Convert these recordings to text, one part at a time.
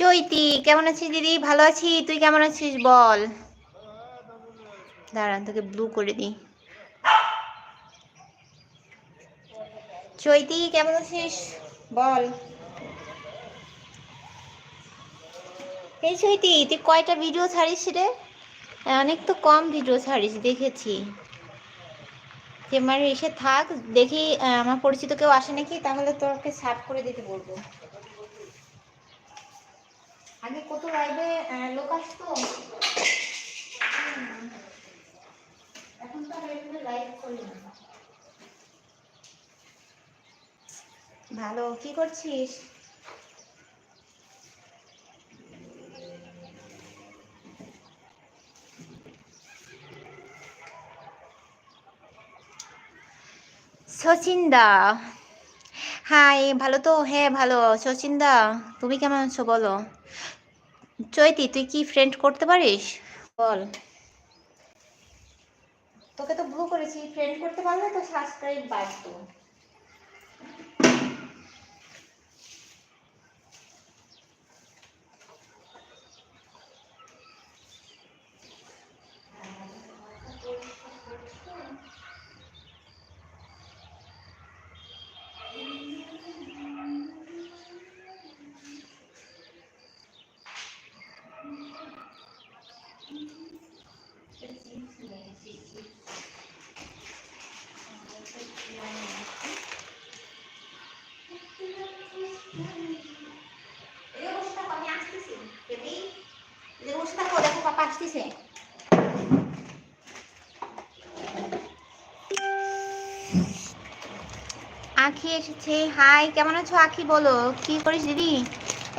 চৈতি, কেমন আছিস দিদি? ভালো আছি। তুই কেমন আছিস বল? দাঁড়ান তোকে ব্লু করে দিই। চৈতি, কেমন আছিস? বল। এই চৈতি, তুই কয়টা ভিডিও ছাড়িস রে? অনেক তো কম ভিডিও ছাড়িস, দেখেছি। যে মানে এসে থাক, দেখি আমার পরিচিত কেউ আসে নাকি, তাহলে তোকে সার্ভ করে দিতে বলব। আগে কত লাইভে লোক আসতো? এখন তো লাইভ করি না। ভালো, কি করছিস? সচিনদা হাই ভালো তো? হ্যাঁ ভালো। সচিনদা তুমি কেমন আছো? বলো। চৈতি, তুই কি ফ্রেন্ড করতে পারিস? বল। তোকে তো ব্লু করেছি ফ্রেন্ড করতে পারলে তো সাবস্ক্রাইব বাড়তো। আসতেছে। আখি এসেছে। হাই, কেমন আছো আখি? বলো, কি করিস দিদি?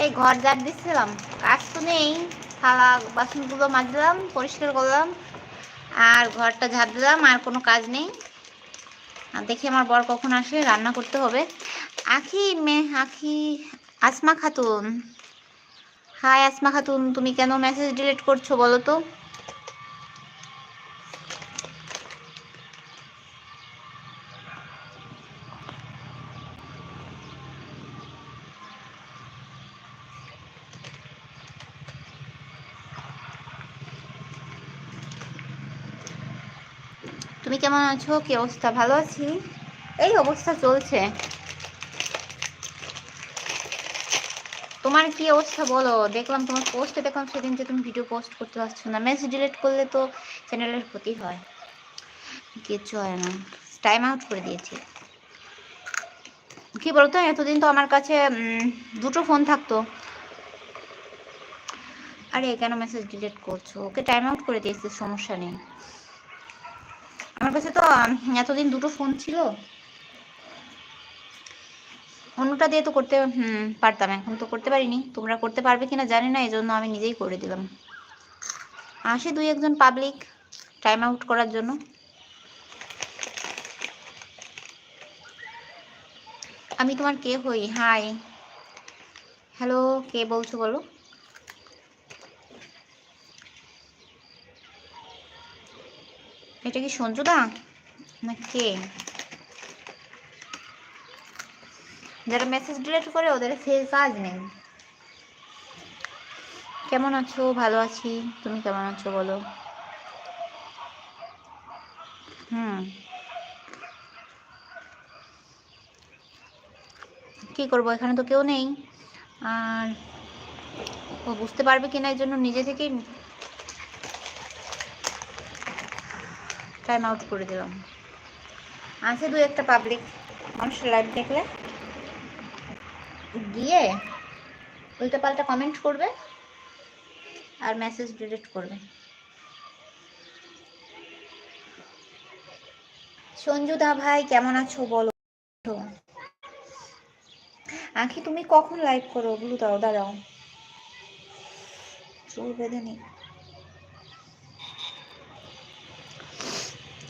এই ঘর ঝাড় দিচ্ছিলাম কাজ তো নেই। থালা, বাসনগুলো মাজলাম, পরিষ্কার করলাম, আর ঘরটা ঝাড় দিলাম, আর কোনো কাজ নেই। দেখি আমার বর কখন আসে, রান্না করতে হবে। আখি, মে, আখি, আসমা খাতুন। হাই আসমা খাতুন তুমি কেন মেসেজ ডিলিট করছ বলো তো? তুমি কেমন আছো? কি অবস্থা? ভালো আছি? এই অবস্থা চলছে। তোমার কি অবস্থা বলো? দেখলাম তোমার পোস্টে দেখলাম সেদিন যে তুমি ভিডিও পোস্ট করতে পারছ না। মেসেজ ডিলিট করলে তো চ্যানেলের ক্ষতি হয়। কিচ্ছু হয় না। টাইম আউট করে দিয়েছি। কি বলতো, এতদিন তো আমার কাছে দুটো ফোন থাকতো। আরে, কেন মেসেজ ডিলিট করছ? ওকে টাইম আউট করে দিয়েছি, সমস্যা নেই। আমার কাছে তো এতদিন দুটো ফোন ছিল। অন্যটা দিয়ে তো করতে, হুম, পারতাম। এখন তো করতে পারিনি। তোমরা করতে পারবে কিনা জানি না এই জন্য আমি নিজেই করে দিলাম। আসে দুই একজন পাবলিক টাইম আউট করার জন্য। আমি তোমার কে হই? হাই হ্যালো কে বলছো বলো? এটা কি সঞ্জুদা? না, কে? যারা মেসেজ ডিলিট করে ওদের ফের কাজ নেই। কেমন আছো? ভালো আছি। তুমি কেমন আছো বলো? হুম। কি করব? এখানে তো কেউ নেই। আর ও বুঝতে পারবে কিনা এই জন্য নিজে থেকেই টাইম আউট করে দিলাম। আছে দু একটা পাবলিক মানুষের লাইভ দেখলে গিয়ে উল্টা পাল্টা কমেন্ট করবে আর মেসেজ ডিলিট করবে। সঞ্জুদা ভাই, কেমন আছো বলো? আখি, তুমি কখন লাইভ করো? ওগুলো দাও, দাঁড়াও। চুল বেঁধে নি।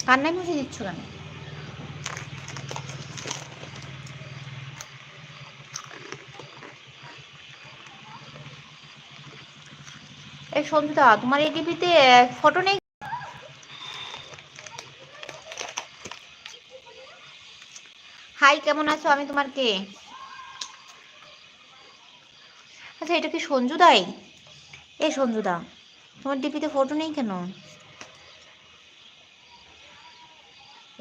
কান্নায় মুছে দিচ্ছ কেন? এই সন্ধ্যা, তোমার এই ফটো নেই? হাই কেমন আছো? আমি তোমার কে? আচ্ছা এটা কি সঞ্জুদাই এ সঞ্জুদা তোমার ডিপিতে ফটো নেই কেন?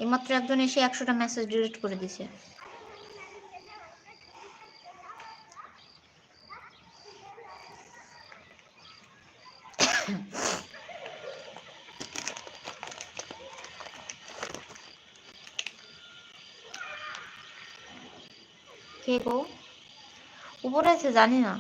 এইমাত্র একজন এসে একশোটা মেসেজ ডিলিট করে দিছে। কে গো উপরে আছে জানি না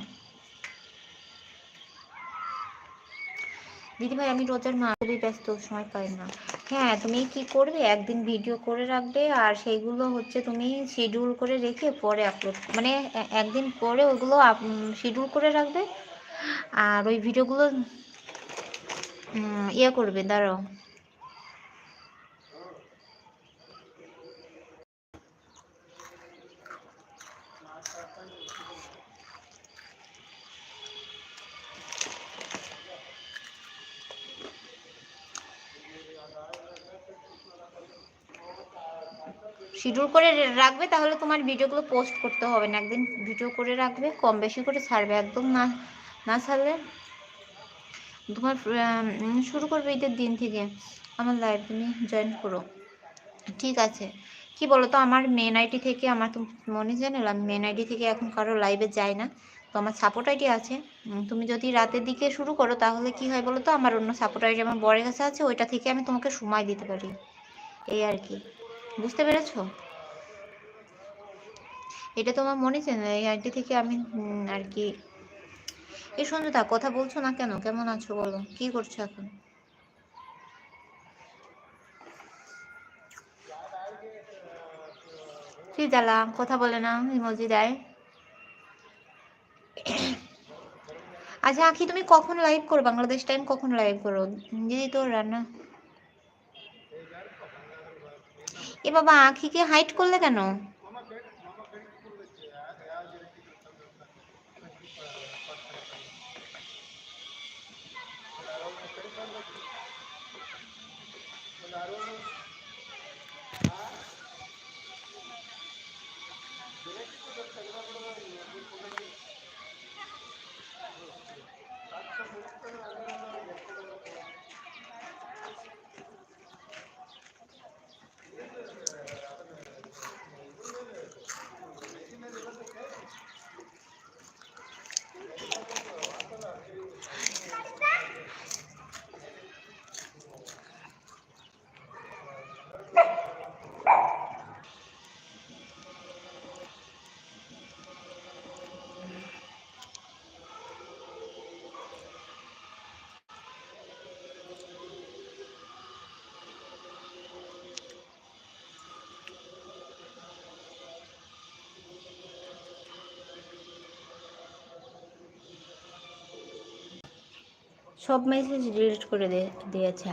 দিদি ভাই আমি রোজার মা খুবই ব্যস্ত সময় পাই না হ্যাঁ তুমি কি করবে? একদিন ভিডিও করে রাখবে, আর সেইগুলো হচ্ছে তুমি শিডিউল করে রেখে পরে আপলোড মানে একদিন পরে ওগুলো শিডিউল করে রাখবে, আর ওই ভিডিওগুলো ইয়ে করবে, দাঁড়াও। শিডিউল করে রাখবে, তাহলে তোমার ভিডিওগুলো পোস্ট করতে হবে না। একদিন ভিডিও করে রাখবে, কম বেশি করে ছাড়বে, একদম না না ছাড়লে তোমার শুরু করবে ঈদের দিন থেকে। আমার লাইভ তুমি জয়েন করো। ঠিক আছে। কি বলো তো আমার মেন আইডি থেকে আমার তো মনে জানেল আমি মেন আইডি থেকে এখন কারও লাইভে যাই না। তো আমার সাপোর্ট আইডি আছে। তুমি যদি রাতের দিকে শুরু করো, তাহলে কি হয় বলো তো আমার অন্য সাপোর্ট আইডি আমার বরের কাছে আছে, ওইটা থেকে আমি তোমাকে সময় দিতে পারি। এই আর কি। বুঝতে পেরেছ? এটা তোমার মনে ছিল এই আইডি থেকে আমি আর কি। এই সঞ্জুদা কথা বলছো না কেন? কেমন আছো বলো? কি করছ এখন? কি জ্বালা? কথা বলে না, ইমোজি দেয়। আচ্ছা আখি, তুমি কখন লাইভ করো? বাংলাদেশ টাইম কখন লাইভ করো? দিদি তোর রান্না এ বাবা আখিকে হাইট করলে কেন? সব মেসেজ ডিলিট করে দিয়ে- দিয়েছে।